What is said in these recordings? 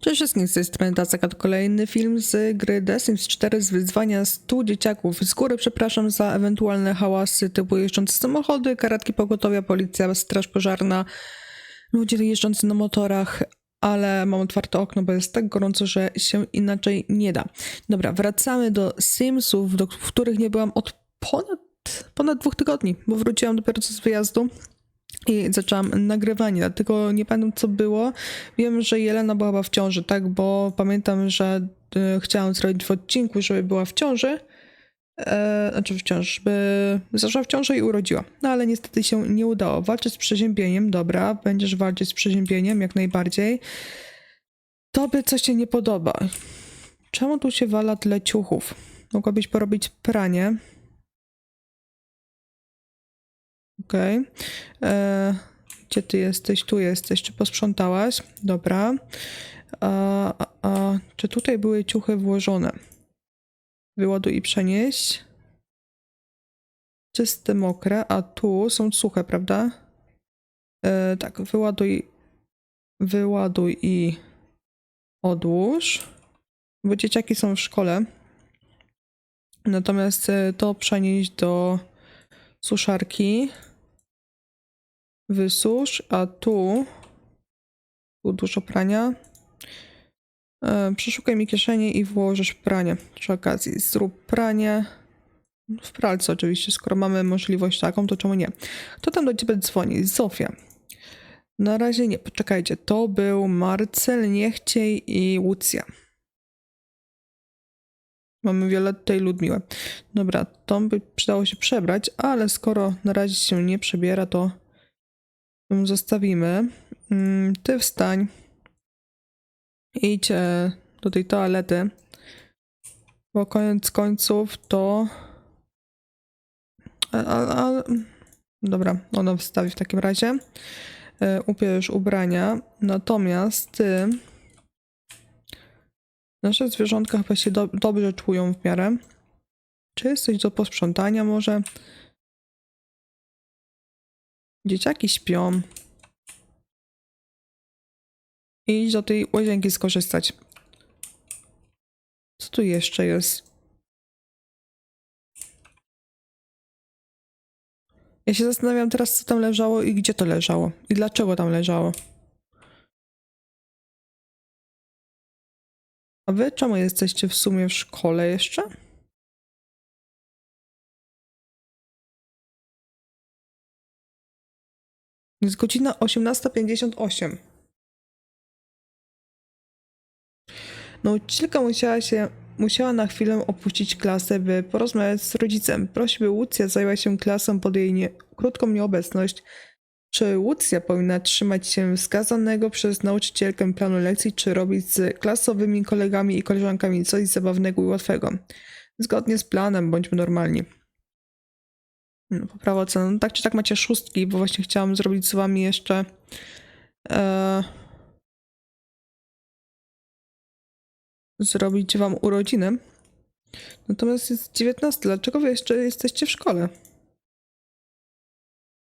Cześć wszystkim, z tej strony Tacaka, to kolejny film z gry The Sims 4 z wyzwania 100 dzieciaków. Z góry przepraszam za ewentualne hałasy typu jeżdżące samochody, karetki pogotowia, policja, straż pożarna, ludzie jeżdżący na motorach, ale mam otwarte okno, bo jest tak gorąco, że się inaczej nie da. Dobra, wracamy do Simsów, do w których nie byłam od ponad, ponad dwóch tygodni, bo wróciłam dopiero co z wyjazdu i zaczęłam nagrywanie, dlatego nie pamiętam co było. Wiem, że Jelena była chyba w ciąży, tak, bo pamiętam, że y, chciałam zrobić w odcinku, żeby była w ciąży, e, znaczy w ciąży, żeby zaszła w ciąży i urodziła. No ale niestety się nie udało. Walczyć z przeziębieniem, dobra, będziesz walczyć z przeziębieniem jak najbardziej. Tobie coś się nie podoba. Czemu tu się wala tyle ciuchów? Mogłabyś porobić pranie. Okej. E, Gdzie ty jesteś? Tu jesteś. Czy posprzątałaś? Dobra. A, a, a, czy tutaj były ciuchy włożone? Wyładuj i przenieść. Czyste, mokre, a tu są suche, prawda? E, tak, wyładuj, wyładuj i odłóż. Bo dzieciaki są w szkole. Natomiast e, to przenieść do suszarki. Wysusz, a tu, tu dużo prania. E, przeszukaj mi kieszenie i włożysz pranie. Przy okazji zrób pranie. W pralce oczywiście, skoro mamy możliwość taką, to czemu nie? Kto tam do ciebie dzwoni? Zofia. Na razie nie, poczekajcie. To był Marcel, Niechciej i Łucja. Mamy Violettę i Ludmiłę. Dobra, to by przydało się przebrać, ale skoro na razie się nie przebiera, to zostawimy. Mm, Ty wstań. Idź do tej toalety. Bo koniec końców to. A, a, a... Dobra, ona wstawi w takim razie. E, Ubierz ubrania. Natomiast ty. Nasze zwierzątka chyba się do, dobrze czują w miarę. Czy jesteś do posprzątania może? Dzieciaki śpią. Idź do tej łazienki skorzystać. Co tu jeszcze jest? Ja się zastanawiam teraz, co tam leżało i gdzie to leżało. I dlaczego tam leżało. A wy czemu jesteście w sumie w szkole jeszcze? Jest godzina 18.58. Nauczycielka musiała się, musiała na chwilę opuścić klasę, by porozmawiać z rodzicem. Prosi, by Łucja zajęła się klasą pod jej nie, krótką nieobecność. Czy Łucja powinna trzymać się wskazanego przez nauczycielkę planu lekcji, czy robić z klasowymi kolegami i koleżankami coś zabawnego i łatwego? Zgodnie z planem, bądźmy normalni. No, poprawa oceny. No, tak czy tak macie szóstki, bo właśnie chciałam zrobić z wami jeszcze. E, zrobić wam urodziny. Natomiast jest 19. Dlaczego wy jeszcze jesteście w szkole?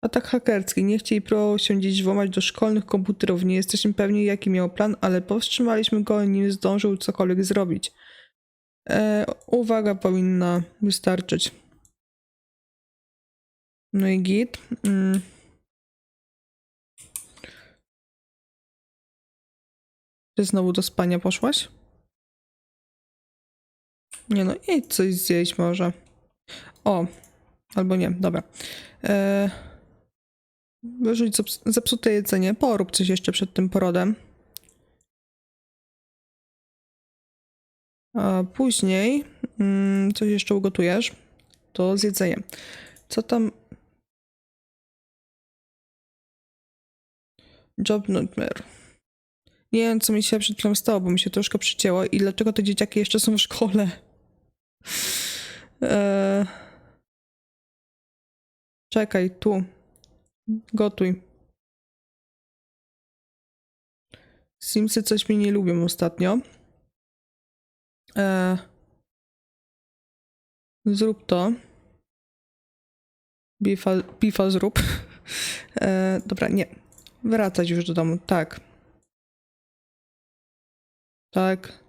Atak hakerski. Nie chcieli próbował się gdzieś włamać do szkolnych komputerów. Nie jesteśmy pewni, jaki miał plan, ale powstrzymaliśmy go, nim zdążył cokolwiek zrobić. E, uwaga powinna wystarczyć. No i git. Mm. Ty znowu do spania poszłaś? Nie no, idź coś zjeść może. O, albo nie, dobra. E, wyrzuć zeps- zepsute jedzenie, porób coś jeszcze przed tym porodem. A później mm, coś jeszcze ugotujesz. To z jedzeniem. Co tam Job nightmare. Nie wiem, co mi się przed chwilą stało, bo mi się troszkę przycięło i dlaczego te dzieciaki jeszcze są w szkole. Eee... Czekaj, tu. Gotuj. Simsy coś mi nie lubią ostatnio. Eee... Zrób to. Bifa, bifa zrób. Eee, dobra, nie. Wracać już do domu, tak. Tak.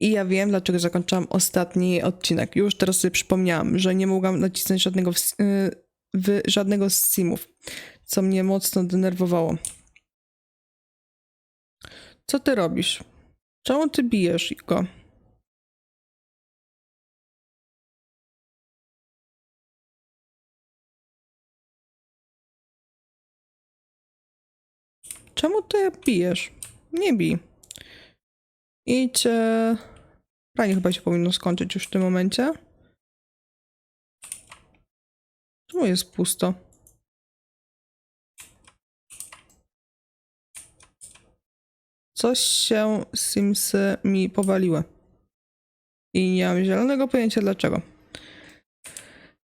I ja wiem, dlaczego zakończyłam ostatni odcinek. Już teraz sobie przypomniałam, że nie mogłam nacisnąć żadnego, w, y, w żadnego z simów, co mnie mocno denerwowało. Co ty robisz? Czemu ty bijesz go? Czemu ty bijesz? Nie bij. Idź. E... Pranie chyba się powinno skończyć już w tym momencie. Czemu jest pusto? Coś się Simsy mi powaliły. I nie mam zielonego pojęcia dlaczego.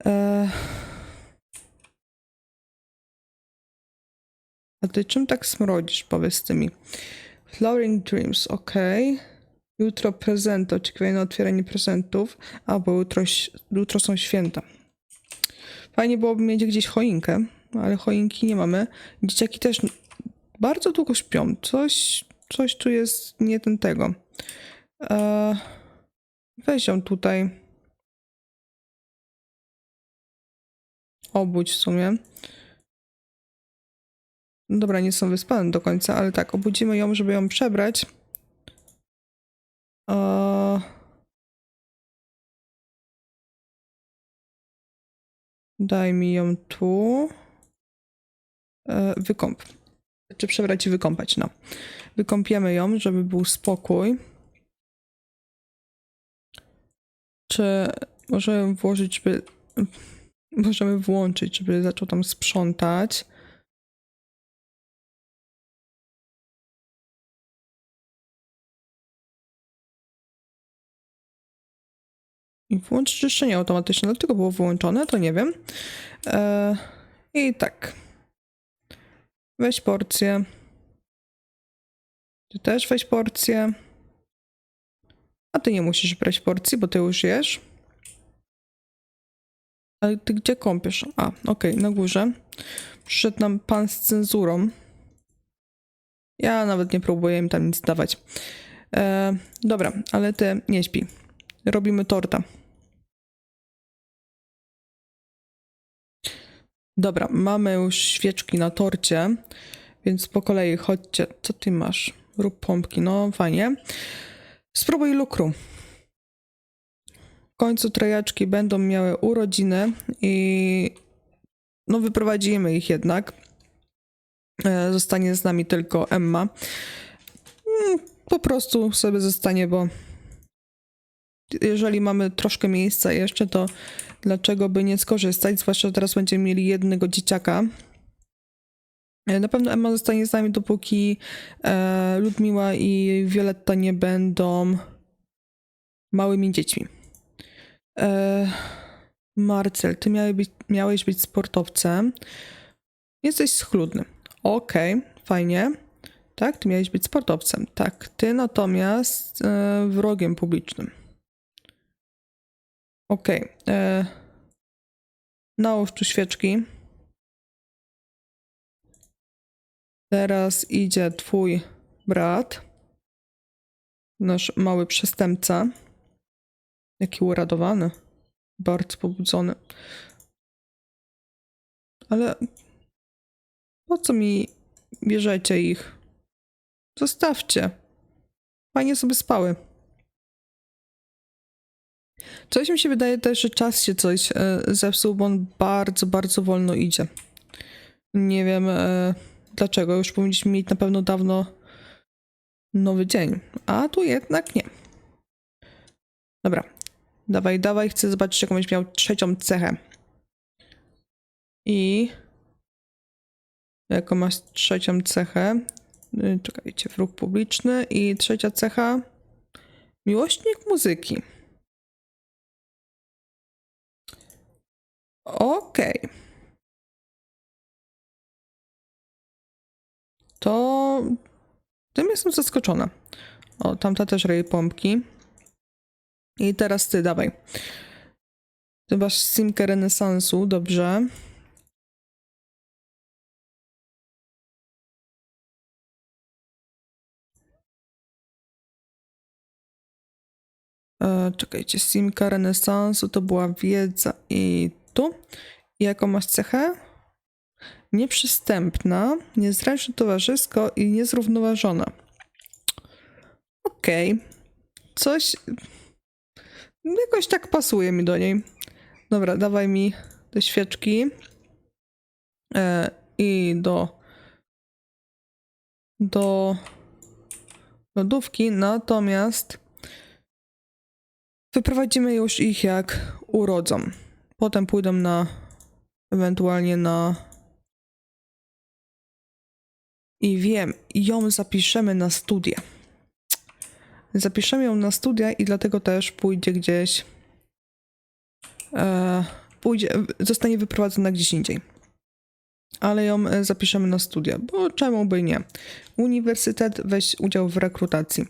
Eee... A ty czym tak smrodzisz, powiedz ty mi? Flowering Dreams, ok. Jutro prezenty, oczekiwanie na otwieranie prezentów. A, bo jutro, jutro są święta. Fajnie byłoby mieć gdzieś choinkę, ale choinki nie mamy. Dzieciaki też bardzo długo śpią. Coś, coś tu jest nie ten tego. Eee, weź ją tutaj. Obudź w sumie. No Dobra, nie są wyspane do końca, ale tak, obudzimy ją, żeby ją przebrać. Eee... Daj mi ją tu. Eee, wykąp. Czy przebrać i wykąpać, no. Wykąpiemy ją, żeby był spokój. Czy możemy włożyć, żeby... Możemy włączyć, żeby zaczął tam sprzątać. I włączyć czyszczenie automatyczne, dlaczego było wyłączone, to nie wiem. E, I tak. Weź porcję. Ty też weź porcję. A ty nie musisz brać porcji, bo ty już jesz. Ale ty gdzie kąpiesz? A, okej, na górze. Przyszedł nam pan z cenzurą. Ja nawet nie próbuję im tam nic dawać. E, dobra, ale ty nie śpi. Robimy torta. Dobra, mamy już świeczki na torcie, więc po kolei chodźcie. Co ty masz? Rób pompki, no fajnie. Spróbuj lukru. W końcu trojaczki będą miały urodziny i no wyprowadzimy ich jednak. E, Zostanie z nami tylko Emma. Mm, Po prostu sobie zostanie, bo jeżeli mamy troszkę miejsca jeszcze, to dlaczego by nie skorzystać? Zwłaszcza, że teraz będziemy mieli jednego dzieciaka. E, Na pewno Emma zostanie z nami, dopóki e, Ludmiła i Violetta nie będą małymi dziećmi. E, Marcel, ty miałeś być, miałeś być sportowcem. Jesteś schludny. Okej, fajnie. Tak, ty miałeś być sportowcem. Tak, ty natomiast e, wrogiem publicznym. Okej. e, Nałóż tu świeczki. Teraz idzie twój brat. Nasz mały przestępca. Jaki uradowany. Bardzo pobudzony. Ale po co mi bierzecie ich? Zostawcie. Fajnie sobie spały. Coś mi się wydaje też, że czas się coś e, zepsuł, bo on bardzo, bardzo wolno idzie. Nie wiem e, dlaczego. Już powinniśmy mieć na pewno dawno nowy dzień. A tu jednak nie. Dobra. Dawaj, dawaj. Chcę zobaczyć, jaką będziesz miał trzecią cechę. I... Jaką masz trzecią cechę? Y, Czekajcie, wróg publiczny. I trzecia cecha... Miłośnik muzyki. Okej. Okay. To tym jestem zaskoczona. O, tamta też rej pompki. I teraz ty, dawaj. Ty masz simkę renesansu, dobrze. E, czekajcie, simka renesansu to była wiedza i tu. I jaką masz cechę? Nieprzystępna, niezręczne towarzysko i niezrównoważona. Okej. Coś... Jakoś tak pasuje mi do niej. Dobra, dawaj mi te świeczki. E, I do... Do lodówki, natomiast wyprowadzimy już ich jak urodzą. Potem pójdą na ewentualnie na i wiem, ją zapiszemy na studia. Zapiszemy ją na studia i dlatego też pójdzie gdzieś e, pójdzie, zostanie wyprowadzona gdzieś indziej. Ale ją e, zapiszemy na studia, bo czemu by nie? Uniwersytet, weź udział w rekrutacji.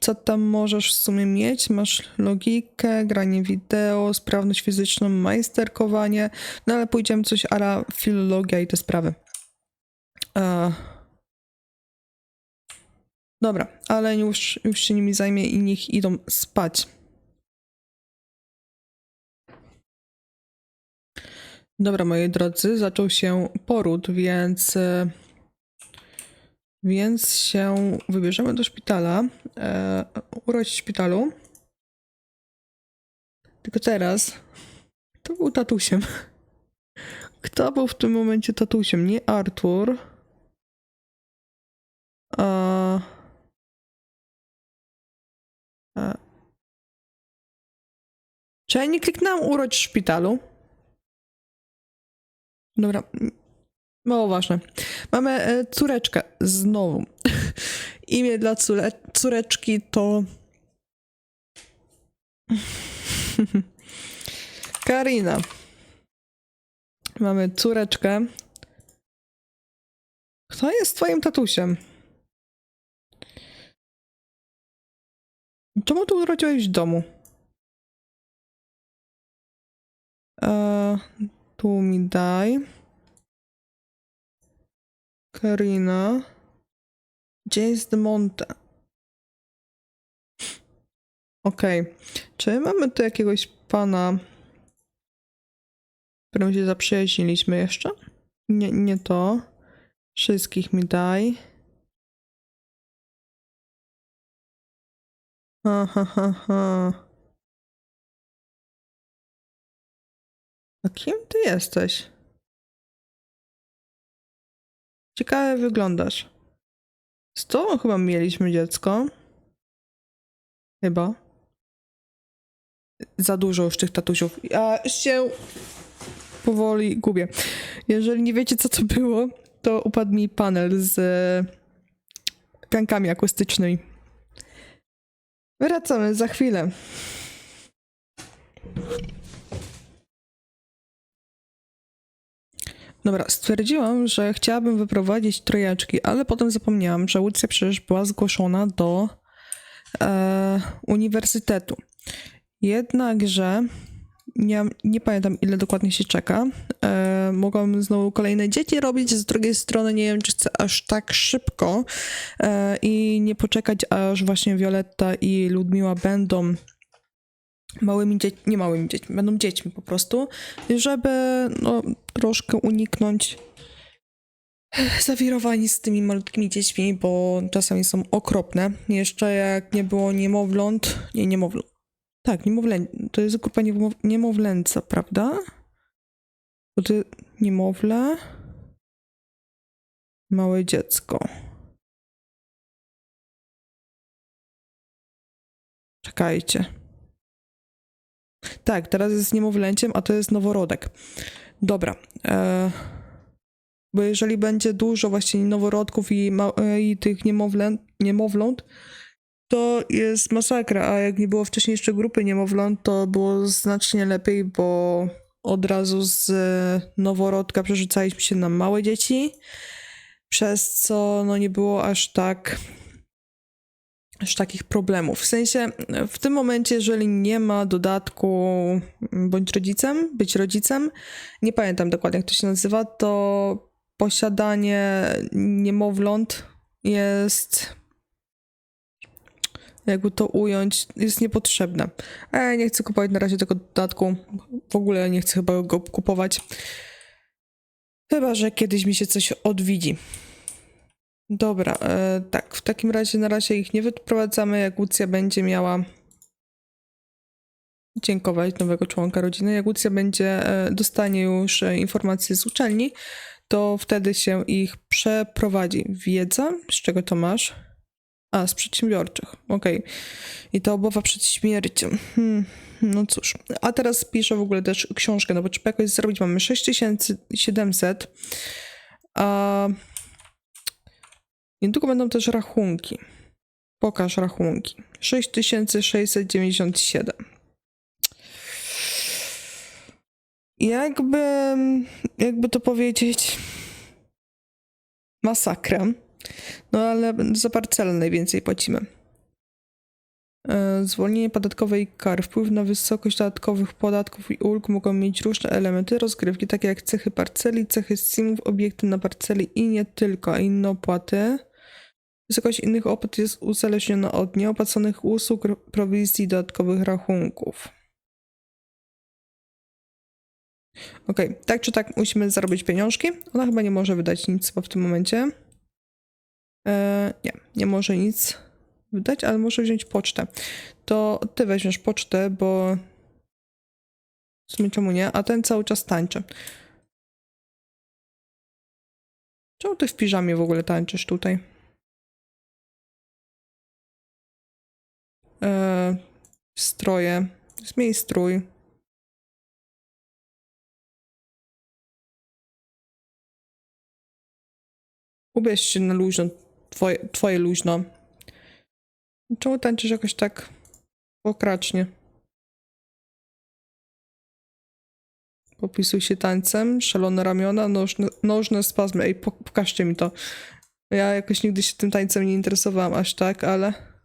Co tam możesz w sumie mieć? Masz logikę, granie wideo, sprawność fizyczną, majsterkowanie, no ale pójdziemy coś ala filologia i te sprawy. E... Dobra, ale już, już się nimi zajmie i niech idą spać. Dobra, moi drodzy, zaczął się poród, więc. e, Więc się wybierzemy do szpitala. E, urodzić w szpitalu. Tylko teraz. Kto był tatusiem? Kto był w tym momencie tatusiem? Nie Artur. A. A. Czy ja nie kliknęłam urodź w szpitalu? Dobra. Mało ważne. Mamy e, córeczkę. Znowu. Imię dla córe córeczki to. Karina. Mamy córeczkę. Kto jest twoim tatusiem? Czemu tu urodziłeś w domu? Tu mi daj. Karina. Gdzie jest Monte? Okej. Czy mamy tu jakiegoś pana, którym się zaprzyjaźniliśmy jeszcze? Nie, nie to. Wszystkich mi daj. Ha, ha, ha, ha. A kim ty jesteś? Ciekawe wyglądasz. Z tobą chyba mieliśmy dziecko. Chyba. Za dużo już tych tatusiów. Ja się powoli gubię. Jeżeli nie wiecie, co to było, to upadł mi panel z piankami akustycznymi. Wracamy za chwilę. Dobra, stwierdziłam, że chciałabym wyprowadzić trojaczki, ale potem zapomniałam, że Łucja przecież była zgłoszona do e, uniwersytetu. Jednakże nie, nie pamiętam, ile dokładnie się czeka. E, mogłam znowu kolejne dzieci robić, z drugiej strony nie wiem, czy chcę aż tak szybko e, i nie poczekać, aż właśnie Violetta i Ludmiła będą małymi dziećmi, nie małymi dziećmi, będą dziećmi po prostu, żeby no, troszkę uniknąć zawirowań z tymi malutkimi dziećmi, bo czasami są okropne. Jeszcze jak nie było niemowląt, nie niemowląt, tak, niemowlę, to jest grupa niemow, niemowlęca, prawda? To niemowlę, małe dziecko. Czekajcie. Tak, teraz jest niemowlęciem, a to jest noworodek. Dobra. E, bo jeżeli będzie dużo właśnie noworodków i, ma, e, i tych niemowlę, niemowląt, to jest masakra, a jak nie było wcześniej jeszcze grupy niemowląt, to było znacznie lepiej, bo od razu z e, noworodka przerzucaliśmy się na małe dzieci, przez co no nie było aż tak aż takich problemów. W sensie, w tym momencie, jeżeli nie ma dodatku bądź rodzicem, być rodzicem, nie pamiętam dokładnie jak to się nazywa, to posiadanie niemowląt jest jakby to ująć, jest niepotrzebne. A ja nie chcę kupować na razie tego dodatku. W ogóle nie chcę chyba go kupować. Chyba, że kiedyś mi się coś odwidzi. Dobra, e, tak, w takim razie na razie ich nie wyprowadzamy. Jak Łucja będzie miała dziękować nowego członka rodziny, jak Łucja będzie, e, dostanie już e, informacje z uczelni, to wtedy się ich przeprowadzi. Wiedza? Z czego to masz? A, z przedsiębiorczych. Okej. I to obawa przed śmiercią. Hmm. No cóż. A teraz piszę w ogóle też książkę, no bo trzeba jakoś zrobić. Mamy 6700. A niedługo będą też rachunki. Pokaż rachunki. 6697. Jakby, jakby to powiedzieć, masakra. No ale za parcelę najwięcej płacimy. E, Zwolnienie podatkowe i kar. Wpływ na wysokość dodatkowych podatków i ulg mogą mieć różne elementy rozgrywki, takie jak cechy parceli, cechy SIM-ów, obiekty na parceli i nie tylko, a inne opłaty. Wysokość innych opłat jest uzależniona od nieopłaconych usług, prowizji i dodatkowych rachunków. Okej, tak czy tak musimy zarobić pieniążki. Ona chyba nie może wydać nic w tym momencie. E, nie, nie może nic wydać, ale może wziąć pocztę. To ty weźmiesz pocztę, bo w sumie czemu nie? A ten cały czas tańczy. Czemu ty w piżamie w ogóle tańczysz tutaj? E, stroje. Zmień strój. Ubierz się na luźno, twoje, twoje luźno. Czemu tańczysz jakoś tak pokracznie? Popisuj się tańcem, szalone ramiona, nożne, nożne spazmy. Ej, po- pokażcie mi to. Ja jakoś nigdy się tym tańcem nie interesowałam aż tak, ale...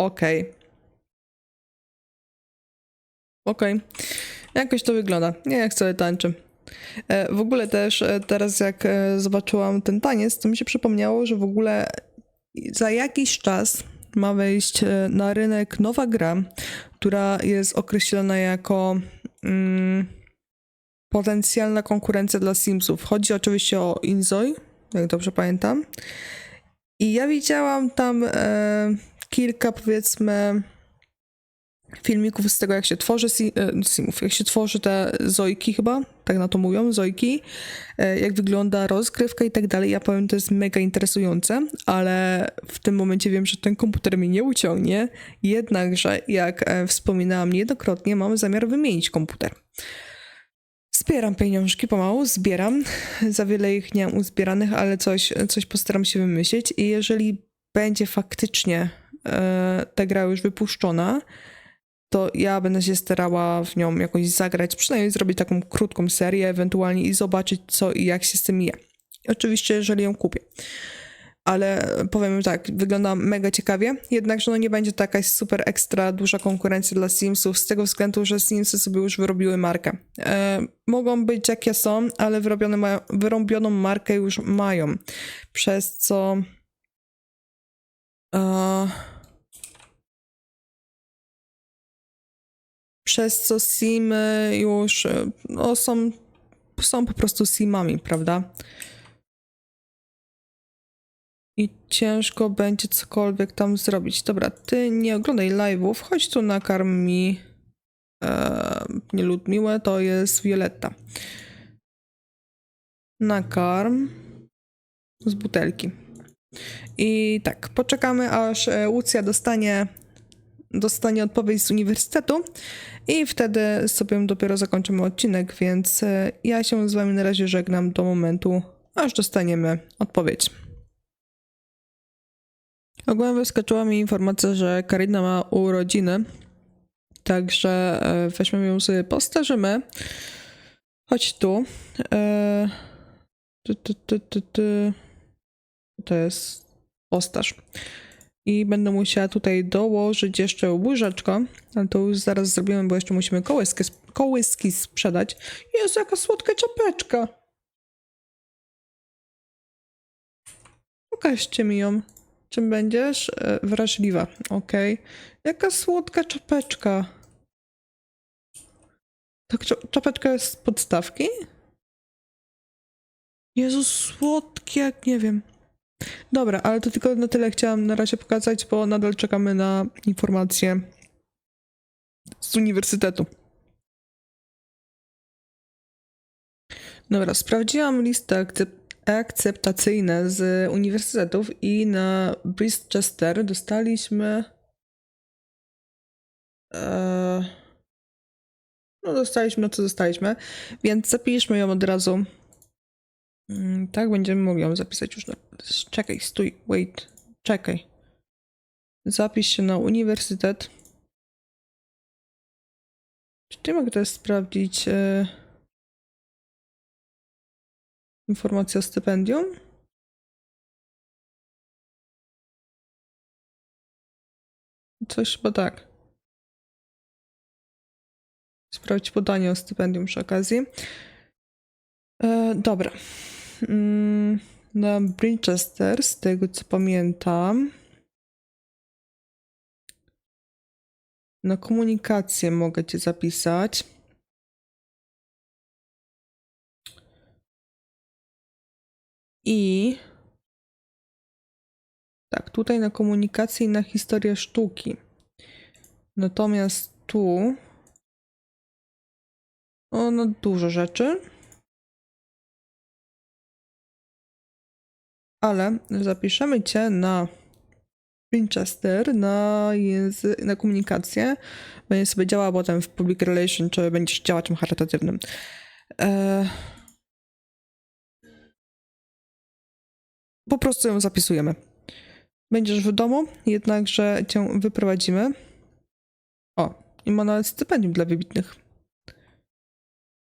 Okej. Okej. Jakoś to wygląda. Nie, jak sobie tańczy. E, W ogóle też e, teraz jak e, zobaczyłam ten taniec, to mi się przypomniało, że w ogóle za jakiś czas ma wejść na rynek nowa gra, która jest określona jako mm, potencjalna konkurencja dla Simsów. Chodzi oczywiście o Inzoi, jak dobrze pamiętam. I ja widziałam tam kilka powiedzmy filmików z tego, jak się tworzy e, simów, jak się tworzy te zojki chyba, tak na to mówią, zojki, e, jak wygląda rozgrywka i tak dalej. Ja powiem, to jest mega interesujące, ale w tym momencie wiem, że ten komputer mnie nie uciągnie, jednakże, jak e, wspominałam niejednokrotnie, mamy zamiar wymienić komputer. Zbieram pieniążki pomału, zbieram. Za wiele ich nie mam uzbieranych, ale coś, coś postaram się wymyślić. I jeżeli będzie faktycznie ta gra już wypuszczona, to ja będę się starała w nią jakoś zagrać, przynajmniej zrobić taką krótką serię ewentualnie i zobaczyć co i jak się z tym je. Oczywiście, jeżeli ją kupię. Ale powiem tak, wygląda mega ciekawie, jednakże no nie będzie to jakaś super ekstra duża konkurencja dla Simsów, z tego względu, że Simsy sobie już wyrobiły markę. E, mogą być jakie są, ale wyrobione mają, markę już mają, przez co... E, przez co Simy już e, no, są, są po prostu Simami, prawda? I ciężko będzie cokolwiek tam zrobić. Dobra, ty nie oglądaj live'ów, chodź tu nakarm mi e, nie to jest Violetta. Nakarm z butelki. I tak, poczekamy aż e, Łucja dostanie dostanie odpowiedź z uniwersytetu i wtedy sobie dopiero zakończymy odcinek, więc e, ja się z wami na razie żegnam do momentu, aż dostaniemy odpowiedź. Ogółem wyskoczyła mi informacja, że Karina ma urodziny, także e, weźmiemy ją sobie, postarzymy. Chodź tu. E, ty, ty, ty, ty, ty. To jest postaż. I będę musiała tutaj dołożyć jeszcze łyżeczkę, ale to już zaraz zrobimy, bo jeszcze musimy kołyski, kołyski sprzedać. Jest jaka słodka czapeczka. Pokażcie mi ją. Czym będziesz? E, Wrażliwa. Okej. Jaka słodka czapeczka. Tak, cza- czapeczka jest z podstawki? Jezus, słodkie, jak nie wiem. Dobra, ale to tylko na tyle chciałam na razie pokazać, bo nadal czekamy na informacje z uniwersytetu. Dobra, sprawdziłam listy akcep- akceptacyjne z uniwersytetów i na Bristchester dostaliśmy. E, no, dostaliśmy, co dostaliśmy, więc zapiszmy ją od razu. Mm, Tak, będziemy mogli ją zapisać już. Na... Czekaj, stój, wait, czekaj. Zapisz się na uniwersytet. Czy ty mogę też sprawdzić e... informację o stypendium? Coś chyba tak. Sprawdź podanie o stypendium przy okazji. E, dobra. Mm, na Brinchester, z tego co pamiętam. Na komunikację mogę cię zapisać. I tak, tutaj na komunikację i na historię sztuki. Natomiast tu o, no dużo rzeczy. Ale zapiszemy cię na Winchester, na, języ- na komunikację. Będzie sobie działała potem w public relation, czy będziesz działaczem charytatywnym. E... Po prostu ją zapisujemy. Będziesz w domu, jednakże cię wyprowadzimy. O, i ma nawet stypendium dla wybitnych.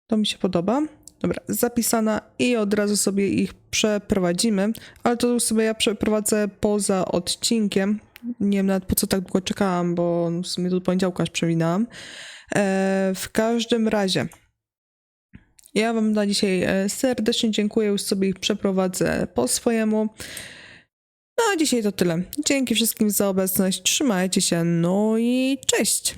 To mi się podoba. Dobra, zapisana i od razu sobie ich przeprowadzimy, ale to już sobie ja przeprowadzę poza odcinkiem. Nie wiem nawet po co tak długo czekałam, bo w sumie do poniedziałka aż przewinęłam. E, w każdym razie, ja wam na dzisiaj e, serdecznie dziękuję, już sobie ich przeprowadzę po swojemu. No a dzisiaj to tyle. Dzięki wszystkim za obecność, trzymajcie się, no i cześć!